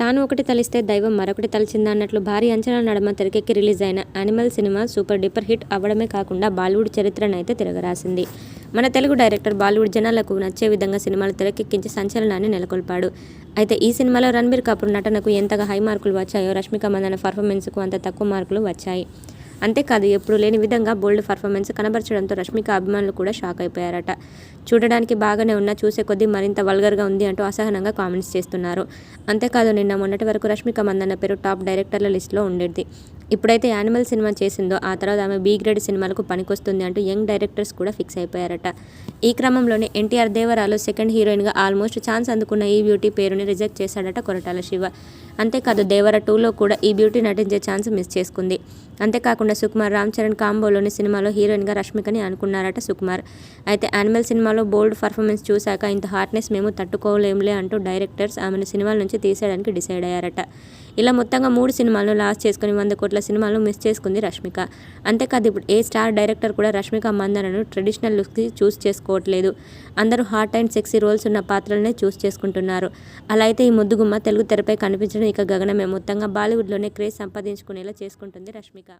తాను ఒకటి తలిస్తే దైవం మరొకటి తలిచిందా అన్నట్లు భారీ అంచనా నడమ తెరకెక్కి రిలీజ్ అయిన Animal cinema super duper hit అవ్వడమే కాకుండా బాలీవుడ్ చరిత్రనైతే తిరగరాసింది. మన తెలుగు డైరెక్టర్ బాలీవుడ్ జనాలకు నచ్చే విధంగా సినిమాలు తెరకెక్కించి సంచలనాన్ని నెలకొల్పాడు. అయితే ఈ సినిమాలో రణబీర్ కపూర్ నటనకు ఎంతగా హై మార్కులు వచ్చాయో రష్మిక మందన పర్ఫార్మెన్స్కు అంత తక్కువ మార్కులు వచ్చాయి. అంతేకాదు ఎప్పుడు లేని విధంగా బోల్డ్ పర్ఫార్మెన్స్ కనబరచడంతో రష్మిక అభిమానులు కూడా షాక్ అయిపోయారట. చూడడానికి బాగానే ఉన్నా చూసే కొద్దీ మరింత వల్గర్గా ఉంది అంటూ అసహనంగా కామెంట్స్ చేస్తున్నారు. అంతేకాదు నిన్న మొన్నటి వరకు రష్మిక మందన్న పేరు టాప్ డైరెక్టర్ల లిస్టులో ఉండేది. ఇప్పుడైతే యానిమల్ సినిమా చేసిందో ఆ తర్వాత ఆమె బీ గ్రేడ్ సినిమాలకు పనికొస్తుంది అంటూ యంగ్ డైరెక్టర్స్ కూడా ఫిక్స్ అయిపోయారట. ఈ క్రమంలోనే ఎన్టీఆర్ దేవరాలు సెకండ్ హీరోయిన్గా ఆల్మోస్ట్ ఛాన్స్ అందుకున్న ఈ బ్యూటీ పేరుని రిజెక్ట్ చేశాడట కొరటాల శివ. అంతేకాదు దేవర టూలో కూడా ఈ బ్యూటీ నటించే ఛాన్స్ మిస్ చేసుకుంది. అంతేకాకుండా సుకుమార్ రామ్ చరణ్ కాంబోలోని సినిమాలో హీరోయిన్గా రష్మికని అనుకున్నారట సుకుమార్. అయితే యానిమల్ సినిమాలో బోల్డ్ పర్ఫార్మెన్స్ చూశాక ఇంత హార్ట్నెస్ మేము తట్టుకోలేంలే అంటూ డైరెక్టర్స్ ఆమెను సినిమాల నుంచి తీసేయడానికి డిసైడ్ అయ్యారట. ఇలా మొత్తంగా మూడు సినిమాలను లాస్ట్ చేసుకుని వంద కోట్ల సినిమాలను మిస్ చేసుకుంది రష్మిక. అంతేకాదు ఇప్పుడు ఏ స్టార్ డైరెక్టర్ కూడా రష్మిక మందనను ట్రెడిషనల్ లుక్స్కి చూస్ చేసుకోవట్లేదు. అందరూ హాట్ అండ్ సెక్సీ రోల్స్ ఉన్న పాత్రలనే చూస్ చేసుకుంటున్నారు. అలా అయితే ఈ ముద్దుగుమ్మ తెలుగు తెరపై కనిపించడం ఇక గగనమే. మొత్తంగా బాలీవుడ్లోనే క్రేజ్ సంపాదించుకునేలా చేసుకుంటుంది రష్మిక.